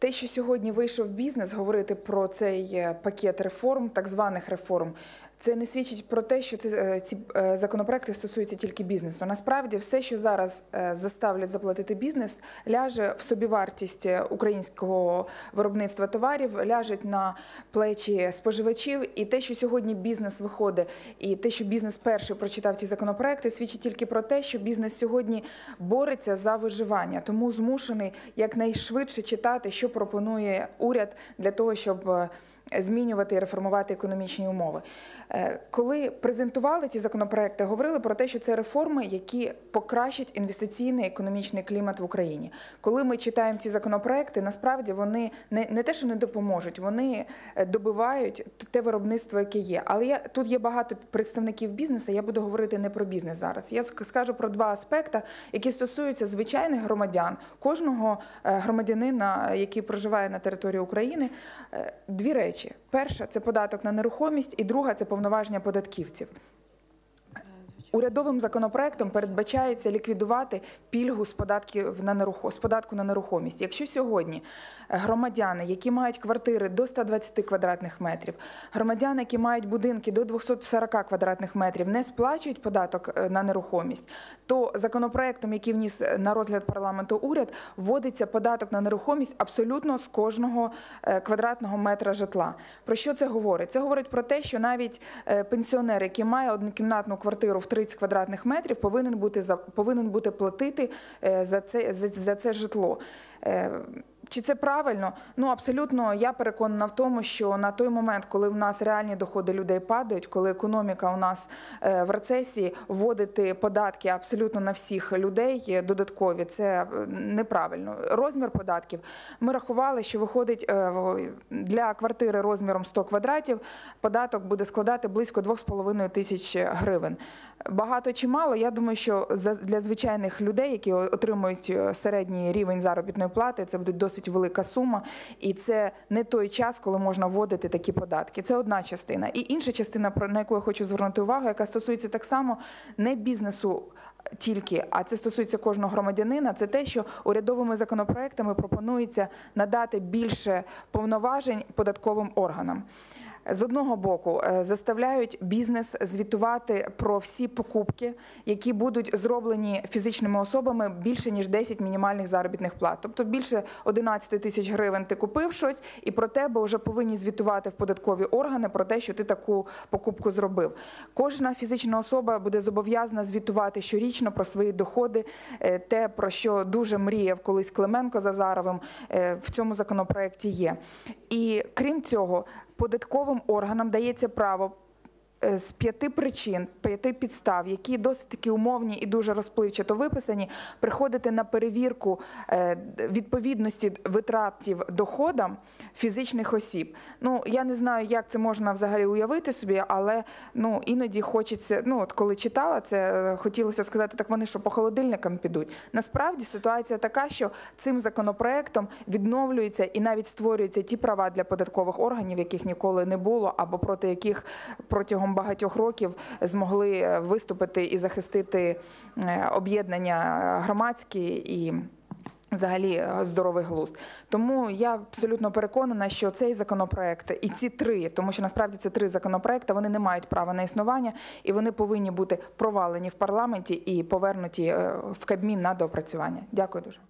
Те, що сьогодні вийшов бізнес, говорити про цей е, пакет реформ, так званих реформ, це не свідчить про те, що це, е, ці е, законопроекти стосуються тільки бізнесу. Насправді, все, що зараз е, заставлять заплатити бізнес, ляже в собівартість українського виробництва товарів, ляжуть на плечі споживачів. І те, що сьогодні бізнес виходить, і те, що бізнес перший прочитав ці законопроекти, свідчить тільки про те, що бізнес сьогодні бореться за виживання, тому змушений якнайшвидше читати, що пропонує уряд для того, щоб змінювати і реформувати економічні умови. Е, Коли презентували ці законопроекти, говорили про те, що це реформи, які покращать інвестиційний економічний клімат в Україні. Коли ми читаємо ці законопроекти, насправді вони не, не те, що не допоможуть, вони е, добивають те виробництво, яке є. Але я тут є багато представників бізнесу. Я буду говорити не про бізнес зараз. Я скажу про два аспекти, які стосуються звичайних громадян, кожного е, громадянина, який проживає на території України. Дві речі: перша це податок на нерухомість, і друга це повноваження податківців. Урядовим законопроектом передбачається ліквідувати пільгу з податків на нерухо- з податку на нерухомість. Якщо сьогодні е, громадяни, які мають квартири до 120 квадратних метрів, громадяни, які мають будинки до 240 квадратних метрів, не сплачують податок е, на нерухомість, то законопроектом, який вніс е, на розгляд парламенту уряд, вводиться податок на нерухомість абсолютно з кожного квадратного метра житла. Про що це говорить? Це говорить про те, що навіть пенсіонер, який має однокімнатну квартиру в 30 квадратних метрів, повинен бути повинен бути платити е, за це за, за це житло. Чи це правильно? Ну абсолютно я переконана в тому, що на той момент, коли в нас реальні доходи людей падають, коли економіка у нас е, в рецесії, вводити податки абсолютно на всіх людей додаткові, це е, неправильно. Розмір податків ми рахували, що виходить е, для квартири розміром 100 квадратів, податок буде складати близько 2,5 тисяч гривень. Багато чи мало? Я думаю, що для звичайних людей, які отримують середній рівень заробітної плати, це буде досить велика сума, і це не той час, коли можна вводити такі податки. Це одна частина. І інша частина, на яку я хочу звернути увагу, яка стосується так само не бізнесу. Тільки, а це стосується кожного громадянина. Це те, що урядовими законопроектами пропонується надати більше повноважень податковим органам. З одного боку, е, заставляють бізнес звітувати про всі покупки, які будуть зроблені фізичними особами більше ніж 10 мінімальних заробітних плат. Тобто більше 11 тисяч гривень ти купив щось, і про тебе вже повинні звітувати в податкові органи про те, що ти таку покупку зробив. Кожна фізична особа буде зобов'язана звітувати щорічно про свої доходи, е, те про що дуже мріяв колись Клименко з Азаровим е, в цьому законопроекті є. І крім цього, податковим органам дається право. Е, З п'яти причин, п'яти підстав, які досить таки умовні і дуже розпливчато виписані, приходити на перевірку е, відповідності витратів доходам фізичних осіб. Ну я не знаю, як це можна взагалі уявити собі, але ну іноді хочеться. Ну от коли читала це, е, хотілося сказати, так вони що по холодильникам підуть. Насправді ситуація така, що цим законопроектом відновлюються і навіть створюються ті права для податкових органів, яких ніколи не було, або проти яких протягом багатьох років змогли е, виступити і захистити е, об'єднання громадські і. Взагалі е, здоровий глузд. Тому я абсолютно переконана, що цей законопроект і ці три, тому що насправді це три законопроекти, вони не мають права на існування і вони повинні бути провалені в парламенті і повернуті в Кабмін на доопрацювання. Дякую дуже.